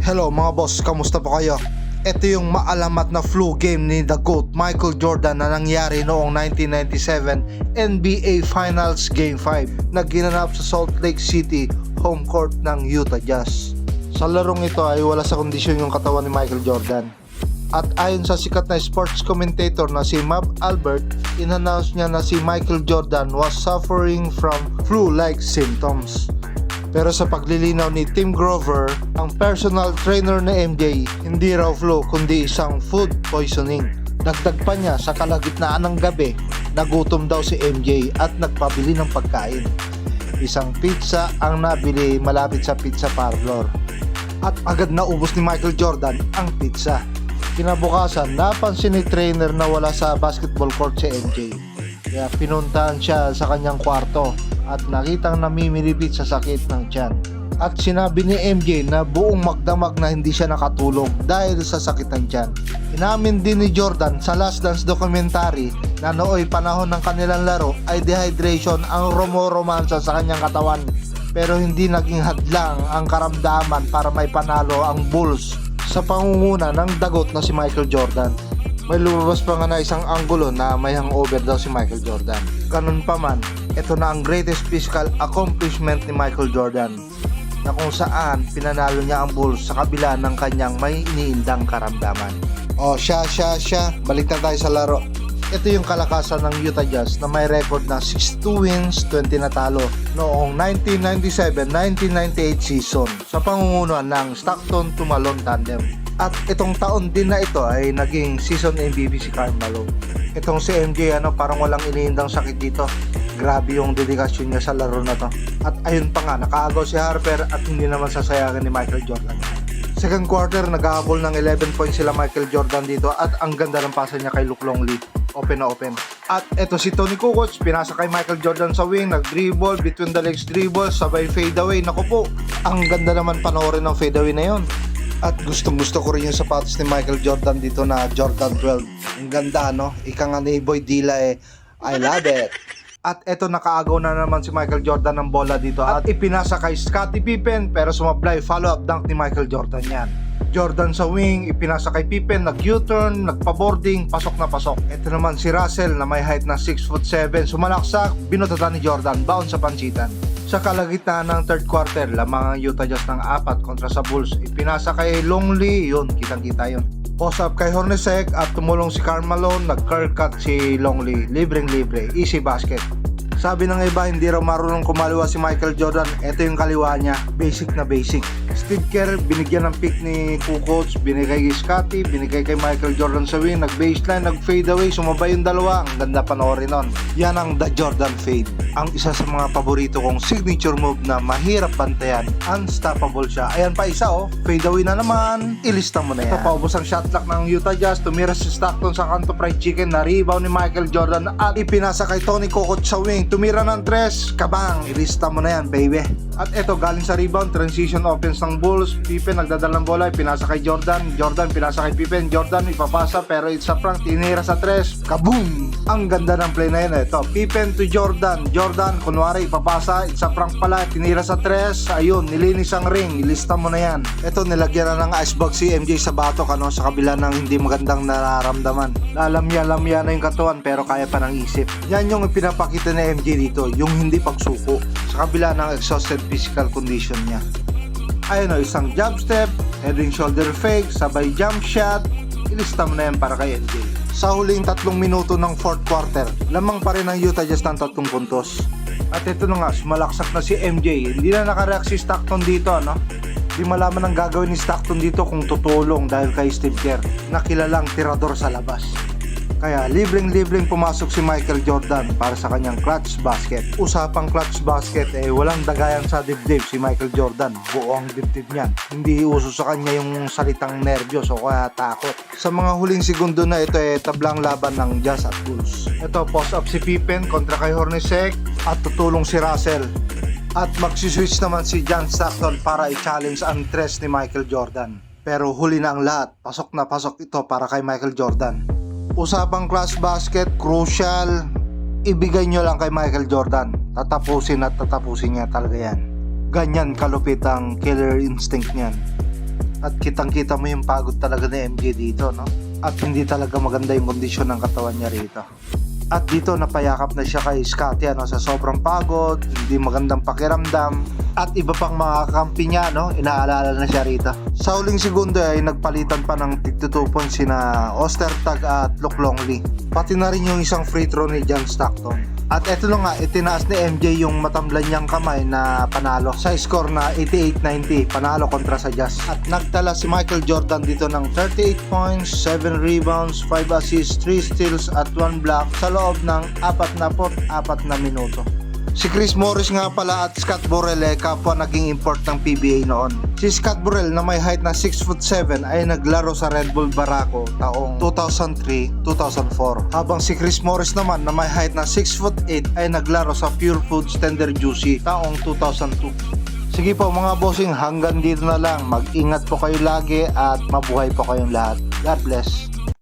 Hello mga boss, kamusta po kayo? Ito yung maalamat na flu game ni The GOAT Michael Jordan na nangyari noong 1997 NBA Finals Game 5 na ginanap sa Salt Lake City, home court ng Utah Jazz. Sa larong ito ay wala sa kondisyon yung katawan ni Michael Jordan. At ayon sa sikat na sports commentator na si Mab Albert, inannounce niya na si Michael Jordan was suffering from flu-like symptoms. Pero sa paglilinaw ni Tim Grover, ang personal trainer ni MJ, hindi raw flu kundi isang food poisoning. Dagdag pa niya sa kalagitnaan ng gabi, nagutom daw si MJ at nagpabili ng pagkain. Isang pizza ang nabili malapit sa pizza parlor. At agad naubos ni Michael Jordan ang pizza. Kinabukasan, napansin ni trainer na wala sa basketball court si MJ. Kaya pinuntahan siya sa kanyang kwarto at nakitang namimilipit sa sakit ng tiyan. At sinabi ni MJ na buong magdamag na hindi siya nakatulog dahil sa sakit ng tiyan. Inamin din ni Jordan sa Last Dance documentary na nooy panahon ng kanilang laro ay dehydration ang romoromansa sa kanyang katawan. Pero hindi naging hadlang ang karamdaman para may panalo ang Bulls sa pangunguna ng dagot na si Michael Jordan. May lumabas pa nga na isang anggulo na may hangover daw si Michael Jordan. Ganun pa man, ito na ang greatest physical accomplishment ni Michael Jordan na kung saan pinanalo niya ang Bulls sa kabila ng kanyang may iniindang karamdaman. Oh, siya, siya, siya. Balik na tayo sa laro. Ito yung kalakasan ng Utah Jazz na may record na 62 wins, 20 natalo noong 1997-1998 season sa pangungunuan ng Stockton Tumalon Tandem. At itong taon din na ito ay naging season MVP si Karl Malone. Itong si MJ ano parang walang iniindang sakit dito. Grabe yung dedikasyon niya sa laro na to. At ayun pa nga, nakaagaw si Harper at hindi naman sasayangan ni Michael Jordan. Second quarter, nag-aabol ng 11 points sila Michael Jordan dito at ang ganda ng pasa niya kay Luke Longley. Open na open. At eto si Tony Kukoc, pinasa kay Michael Jordan sa wing, nag-dribble, between the legs dribble, sabay fade away. Naku po, ang ganda naman panoorin ng fade away na yon. At gustong gusto ko rin yung sapatos ni Michael Jordan dito na Jordan 12. Ang ganda no? Ika nga ni Boy Dila eh, I love it. At eto nakaagaw na naman si Michael Jordan ng bola dito at ipinasa kay Scottie Pippen pero sumablay follow-up dunk ni Michael Jordan yan. Jordan sa wing, ipinasa kay Pippen, nag-U-turn, nagpa-boarding, pasok na pasok. Ito naman si Russell na may height na 6 foot 7, sumalaksak, binutatan ni Jordan, bounce sa pansitan. Sa kalagitnaan ng third quarter, lamang ang Utah Jazz ng apat kontra sa Bulls. Ipinasa kay Longley, yun, kitang-kita yun. Post up kay Hornacek at tumulong si Karl Malone, nag-curl cut si Longley. Libreng-libre, easy basket. Sabi ng iba, hindi raw marunong kumaliwa si Michael Jordan. Ito yung kaliwa niya. Basic na basic. Steve Kerr, binigyan ng pick ni Kukoc, binigay kay Scotty, binigay kay Michael Jordan sa wing, nag-baseline, nag-fade away, sumabay yung dalawa. Ang ganda panoorin nun. Yan ang The Jordan Fade. Ang isa sa mga paborito kong signature move na mahirap bantayan. Unstoppable siya. Ayan pa isa oh. Fade away na naman. Ilista mo na yan. Papaubos ang shot clock ng Utah Jazz. Tumira si Stockton sa kanto fried chicken. Na-rebound ni Michael Jordan at ipinasa kay Tony Kukoc sa wing. Tumira ng tres. Kabang. Ilista mo na yan, baby. At eto, galing sa rebound, transition offense ng Bulls. Pippen nagdadala ng bola, pinasa kay Jordan. Jordan pinasa kay Pippen. Jordan ipapasa pero it's a prank. Tinira sa tres. Kaboom! Ang ganda ng play na yun. Ito, Pippen to Jordan. Jordan, kunwari ipapasa. It's a prank pala. Tinira sa tres. Ayun, nilinis ang ring. Ilista mo na yan. Ito, nilagyan na ng icebox si MJ sa batok ano, sa kabila ng hindi magandang nararamdaman. Lalamya-lamya na yung katawan pero kaya pa ng isip. Yan yung pinapakita ni MJ dito, yung hindi pagsuko sa kabila ng exhausted physical condition niya. Ayun o, isang jump step, head and shoulder fake, sabay jump shot, ilista na yan para kay MJ. Sa huling tatlong minuto ng fourth quarter, lamang pa rin ang Utah Jazz ng tatlong puntos. At ito na nga, sumalaksak na si MJ. Hindi na nakareact si Stockton dito, ano? Di malaman ang gagawin ni Stockton dito kung tutulong dahil kay Steve Kerr na kilalang tirador sa labas. Kaya libreng-libreng pumasok si Michael Jordan para sa kanyang clutch basket. Usapang clutch basket eh walang dagayan sa dibdib si Michael Jordan. Buo ang dibdib niyan. Hindi uso sa kanya yung salitang nervyos o kaya takot. Sa mga huling segundo na ito eh tablang laban ng Jazz at Bulls. Ito post up si Pippen kontra kay Hornacek at tutulong si Russell. At magsiswitch naman si John Stockton para i-challenge ang tres ni Michael Jordan. Pero huli na ang lahat. Pasok na pasok ito para kay Michael Jordan. Usapang class basket, crucial. Ibigay nyo lang kay Michael Jordan. Tatapusin at tatapusin niya talaga yan. Ganyan kalupit ang killer instinct niyan. At kitang-kita mo yung pagod talaga ni MJ dito, no? At hindi talaga maganda yung kondisyon ng katawan niya rito. At dito napayakap na siya kay Scotty ano, sa sobrang pagod, hindi magandang pakiramdam, at iba pang mga kakampi niya, no? inaalala na siya rito. Sa huling segundo ay nagpalitan pa ng tigtutupon sina Ostertag at Luke Longley. Pati na rin yung isang free throw ni John Stockton. At eto na nga, itinaas ni MJ yung matamlan niyang kamay na panalo sa score na 88-90, panalo kontra sa Jazz. At nagtala si Michael Jordan dito ng 38 points, 7 rebounds, 5 assists, 3 steals at 1 block sa loob ng 44 na minuto. Si Chris Morris nga pala at Scott Burrell eh, kapwa naging import ng PBA noon. Si Scott Burrell na may height na 6'7 ay naglaro sa Red Bull Barako taong 2003-2004. Habang si Chris Morris naman na may height na 6'8 ay naglaro sa Pure Foods Tender Juicy taong 2002. Sige po mga bossing, hanggang dito na lang. Mag-ingat po kayo lagi at mabuhay po kayong lahat. God bless.